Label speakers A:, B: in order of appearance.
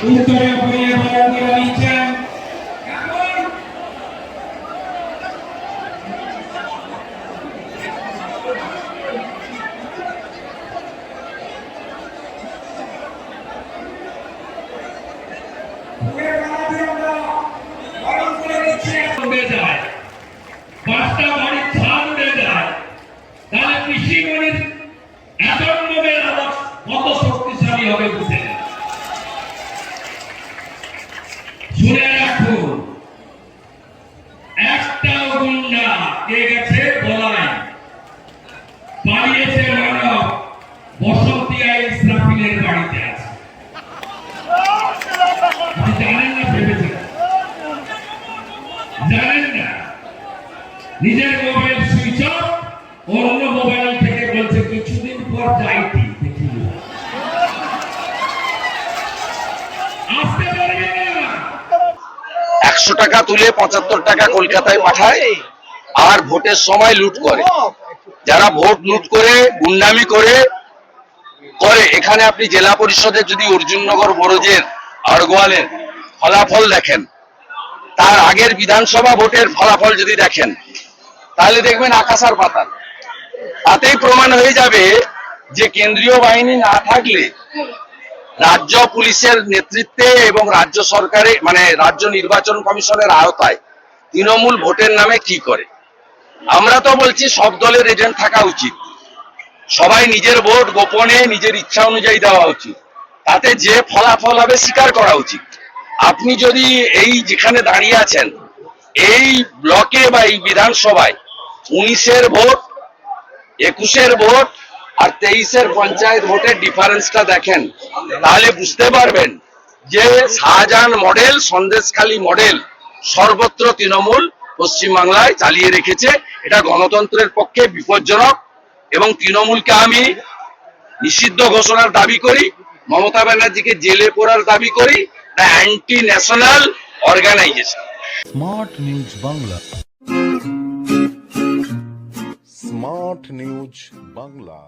A: উত্তরে ভূঁইয়া ভারতীয়
B: তাহলে কৃষিমণির অ্যাটমের আওয়াজ কত শক্তিশালী হবে বুঝে কে গেছে? বলাই পালিয়েছে মানব। বসন্তিয়া ইসরাফিলের বাড়িতে আছে। জানেন না, ভেবেছেন? জানেন না। নিজের মোবাইল সুইচ অফ, অন্য মোবাইল থেকে বলছে, কিছুদিন পর যাইতি
C: একশো টাকা তুলে পঁচাত্তর টাকা কলকাতায় পাঠায়। আর ভোটের সময় লুট করে। যারা ভোট লুট করে, গুন্ডামি করে করে, এখানে আপনি জেলা পরিষদের যদি অর্জুননগর, বড়জের আড়গোয়ালের ফলাফল দেখেন, তার আগের বিধানসভা ভোটের ফলাফল যদি দেখেন, তাহলে দেখবেন আকাশ আর পাতাল। তাতেই প্রমাণ হয়ে যাবে যে কেন্দ্রীয় বাহিনী না থাকলে রাজ্য পুলিশের নেতৃত্বে এবং রাজ্য সরকারে মানে রাজ্য নির্বাচন কমিশনের আওতায় তৃণমূল ভোটের নামে কি করে? আমরা তো বলছি সব দলের এজেন্ট থাকা উচিত। সবাই নিজের ভোট গোপনে নিজের ইচ্ছা অনুযায়ী দেওয়া উচিত। তাতে যে ফলাফল হবে স্বীকার করা উচিত। আপনি যদি এই যেখানে দাঁড়িয়ে আছেন, এই ব্লকে বা এই বিধানসভায় উনিশের ভোট, একুশের ভোট আর তেইশের পঞ্চায়েত ভোটের ডিফারেন্সটা দেখেন, তাহলে বুঝতে পারবেন যে শাহজাহান মডেল, সন্দেশখালী মডেল সর্বত্র তৃণমূল পশ্চিমবাংলায় চালিয়ে রেখেছে। এটা গণতন্ত্রের পক্ষে বিপজ্জনক এবং তৃণমূলকে আমি নিষিদ্ধ ঘোষণার দাবি করি, মমতা ব্যানার্জিকে জেলে পড়ার দাবি করি anti national organisation
D: smart news Bangla smart news Bangla